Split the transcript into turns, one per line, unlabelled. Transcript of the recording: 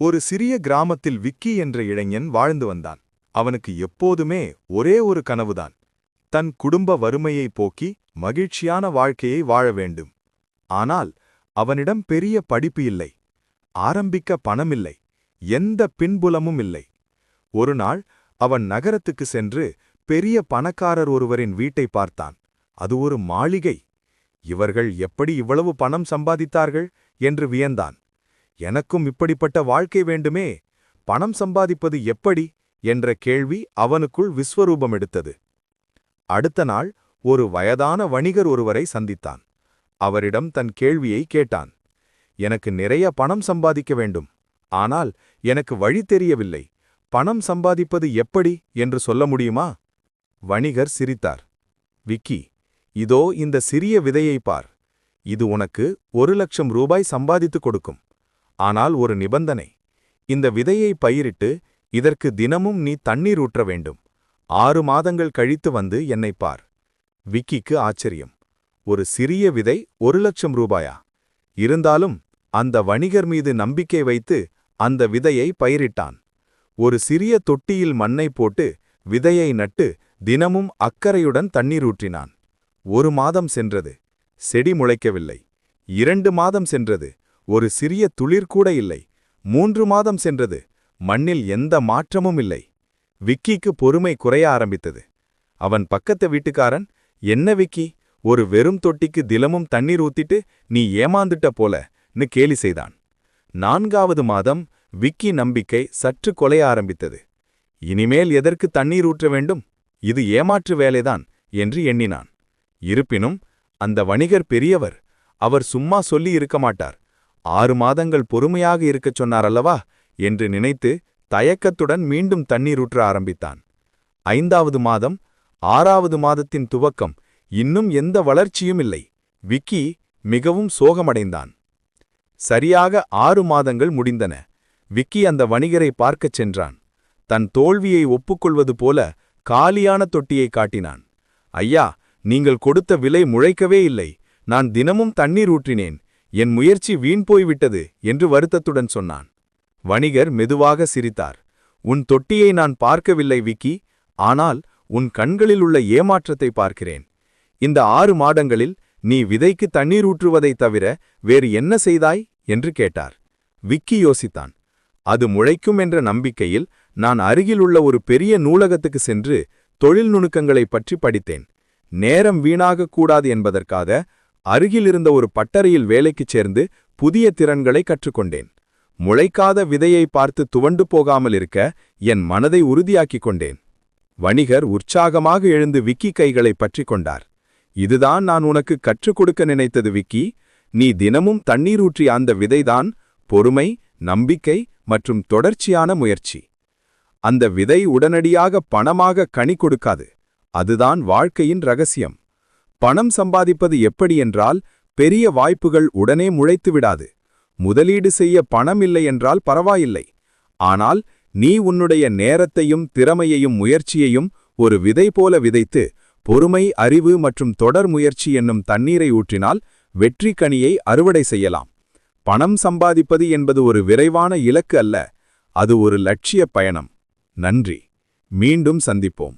ஒரு சிறிய கிராமத்தில் விக்கி என்ற இளைஞன் வாழ்ந்து வந்தான். அவனுக்கு எப்போதுமே ஒரே ஒரு கனவுதான். தன் குடும்ப வறுமையை போக்கி மகிழ்ச்சியான வாழ்க்கையை வாழ வேண்டும். ஆனால் அவனிடம் பெரிய படிப்பு இல்லை. ஆரம்பிக்க பணமில்லை. எந்த பின்புலமும் இல்லை. ஒரு நாள் அவன் நகரத்துக்கு சென்று பெரிய பணக்காரர் ஒருவரின் வீட்டை பார்த்தான். அது ஒரு மாளிகை. இவர்கள் எப்படி இவ்வளவு பணம் சம்பாதித்தார்கள்? என்று வியந்தான். எனக்கும் இப்படிப்பட்ட வாழ்க்கை வேண்டுமே? பணம் சம்பாதிப்பது எப்படி? என்ற கேள்வி அவனுக்குள் விஸ்வரூபம் எடுத்தது. அடுத்த நாள் ஒரு வயதான வணிகர் ஒருவரை சந்தித்தான். அவரிடம் தன் கேள்வியை கேட்டான். எனக்கு நிறைய பணம் சம்பாதிக்க வேண்டும். ஆனால் எனக்கு வழி தெரியவில்லை. பணம் சம்பாதிப்பது எப்படி? என்று சொல்ல முடியுமா? வணிகர் சிரித்தார். விக்கி இதோ இந்த சிறிய விதையை பார். இது உனக்கு ஒரு லட்சம் ரூபாய் சம்பாதித்துக் கொடுக்கும். ஆனால் ஒரு நிபந்தனை. இந்த விதையை பயிரிட்டு இதற்கு தினமும் நீ தண்ணீர் ஊற்ற வேண்டும். ஆறு மாதங்கள் கழித்து வந்து என்னை பார். விக்கிக்கு ஆச்சரியம். ஒரு சிறிய விதை ஒரு லட்சம் ரூபாயா? இருந்தாலும் அந்த வணிகர் மீது நம்பிக்கை வைத்து அந்த விதையை பயிரிட்டான். ஒரு சிறிய தொட்டியில் மண்ணை போட்டு விதையை நட்டு தினமும் அக்கறையுடன் தண்ணீர் ஊற்றினான். ஒரு மாதம் சென்றது. செடி முளைக்கவில்லை. இரண்டு மாதம் சென்றது. ஒரு சிறிய துளிர்கூட இல்லை. மூன்று மாதம் சென்றது. மண்ணில் எந்த மாற்றமும் இல்லை. விக்கிக்கு பொறுமை குறைய ஆரம்பித்தது. அவன் பக்கத்து வீட்டுக்காரன் என்ன விக்கி ஒரு வெறும் தொட்டிக்கு தினமும் தண்ணீர் ஊத்திட்டு நீ ஏமாந்துட்ட போலன்னு கேலி செய்தான். நான்காவது மாதம் விக்கி நம்பிக்கை சற்று கொலைய ஆரம்பித்தது. இனிமேல் எதற்கு தண்ணீர் ஊற்ற வேண்டும்? இது ஏமாற்று வேலைதான் என்று எண்ணினான். இருப்பினும் அந்த வணிகர் பெரியவர் அவர் சும்மா சொல்லி இருக்க மாட்டார். ஆறு மாதங்கள் பொறுமையாக இருக்கச் சொன்னார் அல்லவா என்று நினைத்து தயக்கத்துடன் மீண்டும் தண்ணீர் ஊற்ற ஆரம்பித்தான். ஐந்தாவது மாதம் ஆறாவது மாதத்தின் துவக்கம் இன்னும் எந்த வளர்ச்சியும் இல்லை. விக்கி மிகவும் சோகமடைந்தான். சரியாக ஆறு மாதங்கள் முடிந்தன. விக்கி அந்த வணிகரை பார்க்கச் சென்றான். தன் தோல்வியை ஒப்புக்கொள்வது போல காலியான தொட்டியை காட்டினான். ஐயா நீங்கள் கொடுத்த விலை முழைக்கவே இல்லை. நான் தினமும் தண்ணீர் ஊற்றினேன். என் முயற்சி வீண் போய்விட்டது என்று வருத்தத்துடன் சொன்னான். வணிகர் மெதுவாக சிரித்தார். உன் தொட்டியை நான் பார்க்கவில்லை விக்கி. ஆனால் உன் கண்களில் உள்ள ஏமாற்றத்தை பார்க்கிறேன். இந்த ஆறு மாடங்களில் நீ விதைக்கு தண்ணீர் ஊற்றுவதைத் தவிர வேறு என்ன செய்தாய்? என்று கேட்டார். விக்கி யோசித்தான். அது முளைக்கும் என்ற நம்பிக்கையில் நான் அருகிலுள்ள ஒரு பெரிய நூலகத்துக்கு சென்று தொழில் நுணுக்கங்களைப் பற்றி படித்தேன். நேரம் வீணாகக் கூடாது என்பதற்காக அருகிலிருந்த ஒரு பட்டறையில் வேலைக்குச் சேர்ந்து புதிய திறன்களை கற்றுக்கொண்டேன். முளைக்காத விதையை பார்த்து துவண்டு போகாமல் இருக்க என் மனதை உறுதியாக்கிக் கொண்டேன். வணிகர் உற்சாகமாக எழுந்து விக்கி கைகளை பற்றி கொண்டார். இதுதான் நான் உனக்கு கற்றுக் கொடுக்க நினைத்தது விக்கி. நீ தினமும் தண்ணீர் ஊற்றி அந்த விதைதான் பொறுமை நம்பிக்கை மற்றும் தொடர்ச்சியான முயற்சி. அந்த விதை உடனடியாக பணமாக கனி கொடுக்காது. அதுதான் வாழ்க்கையின் ரகசியம். பணம் சம்பாதிப்பது எப்படி என்றால் பெரிய வாய்ப்புகள் உடனே முளைத்து விடாது. முதலீடு செய்ய பணம் இல்லை என்றால் பரவாயில்லை. ஆனால் நீ உன்னுடைய நேரத்தையும் திறமையையும் முயற்சியையும் ஒரு விதை போல விதைத்து பொறுமை அறிவு மற்றும் தொடர் முயற்சி என்னும் தண்ணீரை ஊற்றினால் வெற்றி கனியை அறுவடை செய்யலாம். பணம் சம்பாதிப்பது என்பது ஒரு விரைவான இலக்கு அல்ல அது ஒரு லட்சிய பயணம். நன்றி. மீண்டும் சந்திப்போம்.